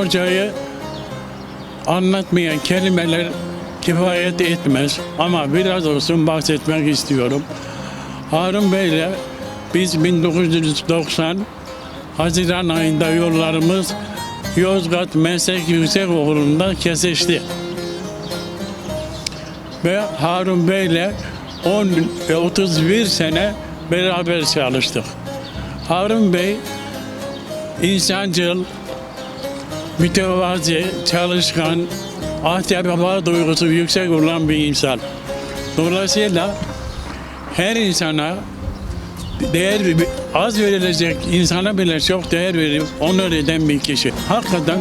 Hoca'yı anlatmayan kelimeler kifayet etmez ama biraz olsun bahsetmek istiyorum. Harun Bey'le biz 1990 Haziran ayında yollarımız Yozgat Meslek Yüksekokulu'nda kesişti. Ve Harun Bey'le 10 ve 31 sene beraber çalıştık. Harun Bey insancıl, mütevazi, çalışkan, ahde baba duygusu yüksek olan bir insan. Dolayısıyla her insana değer az verilecek insana bile çok değer verip onur eden bir kişi. Hakikaten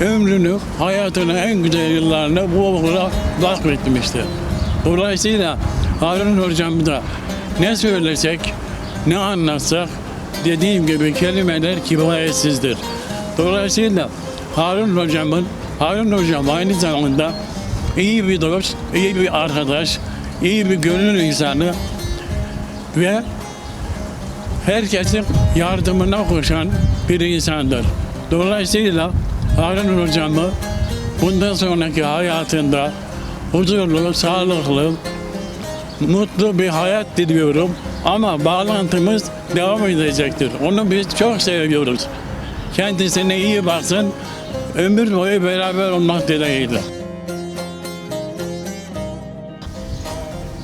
ömrünü, hayatını en güzel yıllarını bu okula vakfetmiştir. Dolayısıyla Harun hocam da ne söylesek, ne anlatsak dediğim gibi kelimeler kifayetsizdir. Dolayısıyla Harun hocamın, Harun hocam aynı zamanda iyi bir dost, iyi bir arkadaş, iyi bir gönül insanı ve herkesin yardımına koşan bir insandır. Dolayısıyla Harun hocamı bundan sonraki hayatında huzurlu, sağlıklı, mutlu bir hayat diliyorum. Ama bağlantımız devam edecektir. Onu biz çok seviyoruz. Kendisine iyi baksın. Ömür boyu beraber olmak dileğiyle.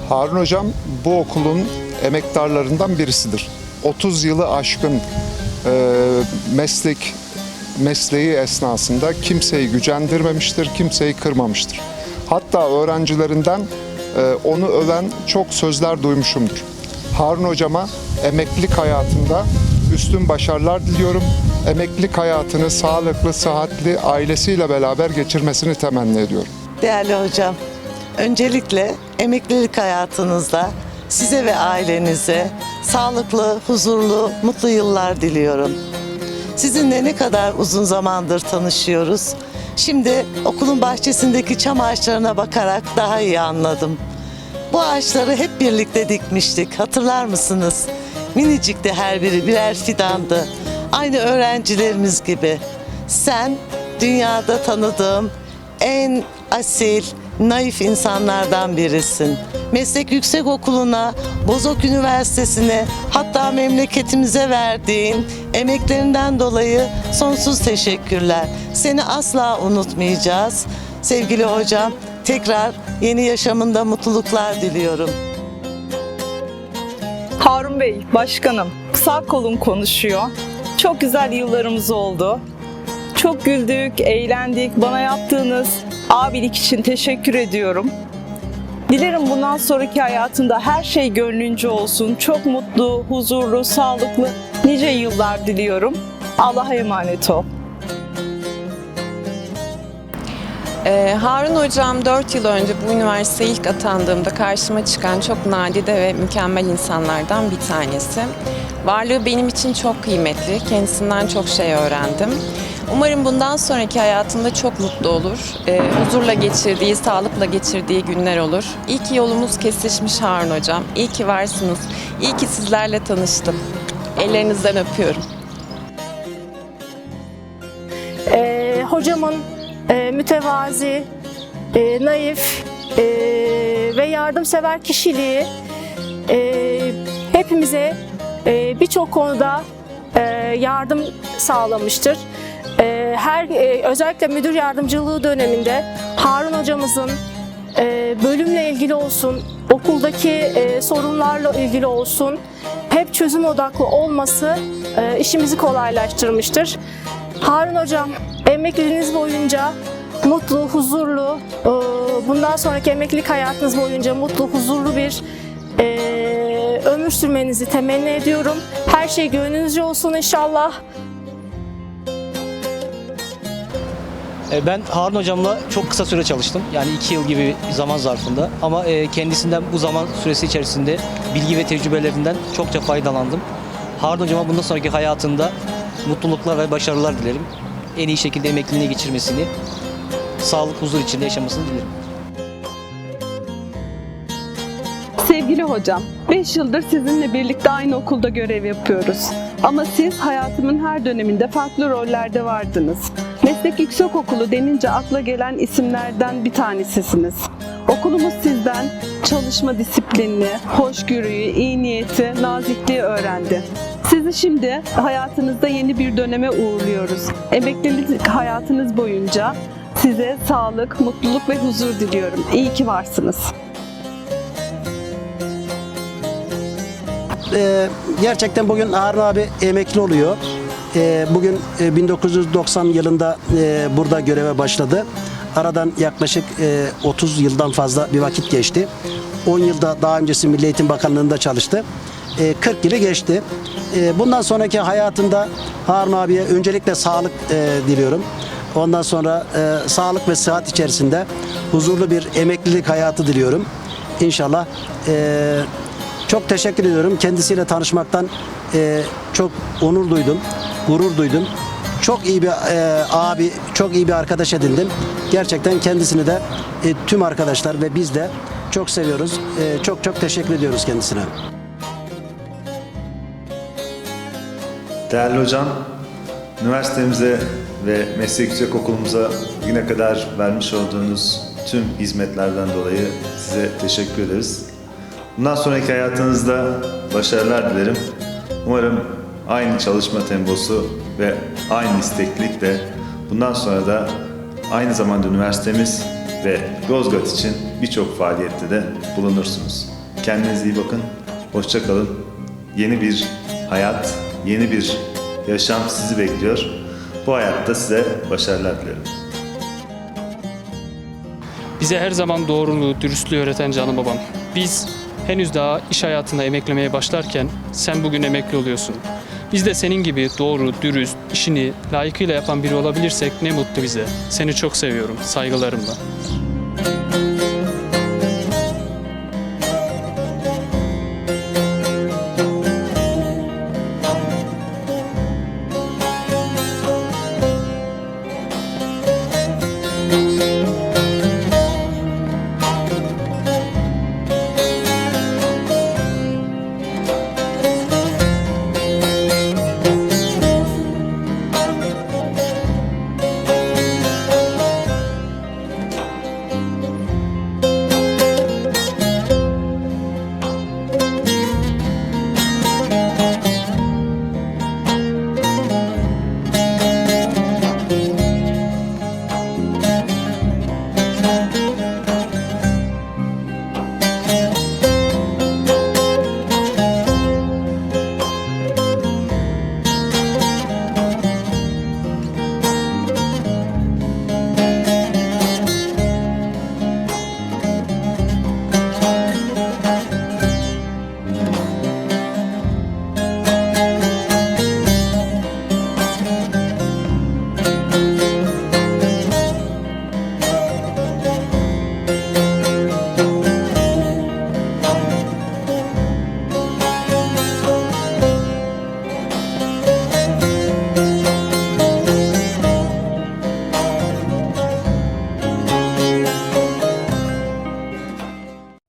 Harun Hocam bu okulun emektarlarından birisidir. 30 yılı aşkın e, meslek mesleği esnasında kimseyi gücendirmemiştir, kimseyi kırmamıştır. Hatta öğrencilerinden e, onu öven çok sözler duymuşumdur. Harun Hocama emeklilik hayatında üstün başarılar diliyorum. Emeklilik hayatını sağlıklı, sıhhatli ailesiyle beraber geçirmesini temenni ediyorum. Değerli hocam, öncelikle emeklilik hayatınızda size ve ailenize sağlıklı, huzurlu, mutlu yıllar diliyorum. Sizinle ne kadar uzun zamandır tanışıyoruz. Şimdi okulun bahçesindeki çam ağaçlarına bakarak daha iyi anladım. Bu ağaçları hep birlikte dikmiştik. Hatırlar mısınız? Minicikti her biri birer fidandı. Aynı öğrencilerimiz gibi. Sen dünyada tanıdığım en asil, naif insanlardan birisin. Meslek Yüksekokulu'na, Bozok Üniversitesi'ne, hatta memleketimize verdiğin emeklerinden dolayı sonsuz teşekkürler. Seni asla unutmayacağız. Sevgili hocam, tekrar yeni yaşamında mutluluklar diliyorum. Harun Bey, başkanım, sağ kolum konuşuyor. Çok güzel yıllarımız oldu. Çok güldük, eğlendik. Bana yaptığınız abilik için teşekkür ediyorum. Dilerim bundan sonraki hayatında her şey gönlünce olsun. Çok mutlu, huzurlu, sağlıklı, nice yıllar diliyorum. Allah'a emanet ol. Ee, Harun Hocam 4 yıl önce bu üniversiteye ilk atandığımda karşıma çıkan çok nadide ve mükemmel insanlardan bir tanesi. Varlığı benim için çok kıymetli. Kendisinden çok şey öğrendim. Umarım bundan sonraki hayatında çok mutlu olur. Ee, huzurla geçirdiği, sağlıkla geçirdiği günler olur. İyi ki yolumuz kesişmiş Harun Hocam. İyi ki varsınız. İyi ki sizlerle tanıştım. Ellerinizden öpüyorum. Ee, hocamın e, mütevazi, e, naif e, ve yardımsever kişiliği e, hepimize e, birçok konuda e, yardım sağlamıştır. E, her e, özellikle müdür yardımcılığı döneminde Harun hocamızın e, bölümle ilgili olsun, okuldaki e, sorunlarla ilgili olsun hep çözüm odaklı olması e, işimizi kolaylaştırmıştır. Harun hocam emekliliğiniz boyunca mutlu, huzurlu, e, bundan sonraki emeklilik hayatınız boyunca mutlu, huzurlu bir e, ömür sürmenizi temenni ediyorum. Her şey gönlünüzce olsun inşallah. E, Ben Harun hocamla çok kısa süre çalıştım. Yani iki yıl gibi bir zaman zarfında. Ama kendisinden bu zaman süresi içerisinde bilgi ve tecrübelerinden çokça faydalandım. Harun hocama bundan sonraki hayatında mutluluklar ve başarılar dilerim. En iyi şekilde emekliliğini geçirmesini, sağlık, huzur içinde yaşamasını dilerim. Sevgili hocam, 5 yıldır sizinle birlikte aynı okulda görev yapıyoruz. Ama siz hayatımın her döneminde farklı rollerde vardınız. Meslek Yüksekokulu denince akla gelen isimlerden bir tanesisiniz. Okulumuz sizden çalışma disiplinini, hoşgörüyü, iyi niyeti, nazikliği öğrendi. Sizi şimdi hayatınızda yeni bir döneme uğurluyoruz. Emeklilik hayatınız boyunca size sağlık, mutluluk ve huzur diliyorum. İyi ki varsınız. Ee, gerçekten bugün Harun abi emekli oluyor. Ee, bugün e, 1990 yılında e, burada göreve başladı. Aradan yaklaşık e, 30 yıldan fazla bir vakit geçti. 10 yılda daha öncesi Milli Eğitim Bakanlığı'nda çalıştı. E, 40 yılı geçti. E, bundan sonraki hayatında Harun abiye öncelikle sağlık e, diliyorum. Ondan sonra e, sağlık ve sıhhat içerisinde huzurlu bir emeklilik hayatı diliyorum. İnşallah e, çok teşekkür ediyorum. Kendisiyle tanışmaktan e, çok onur duydum, gurur duydum. Çok iyi bir e, abi, çok iyi bir arkadaş edindim. Gerçekten kendisini de e, tüm arkadaşlar ve biz de çok seviyoruz. E, çok çok teşekkür ediyoruz kendisine. Değerli hocam, üniversitemize ve meslek yüksek okulumuza bugüne kadar vermiş olduğunuz tüm hizmetlerden dolayı size teşekkür ederiz. Bundan sonraki hayatınızda başarılar dilerim. Umarım aynı çalışma temposu ve aynı isteklilikle bundan sonra da aynı zamanda üniversitemiz ve Yozgat için birçok faaliyette de bulunursunuz. Kendinize iyi bakın, hoşça kalın. Yeni bir hayat, yeni bir yaşam sizi bekliyor. Bu hayatta size başarılar dilerim. Bize her zaman doğruluğu, dürüstlüğü öğreten canım babam. Biz henüz daha iş hayatına emeklemeye başlarken sen bugün emekli oluyorsun. Biz de senin gibi doğru, dürüst, işini layıkıyla yapan biri olabilirsek ne mutlu bize. Seni çok seviyorum. Saygılarımla.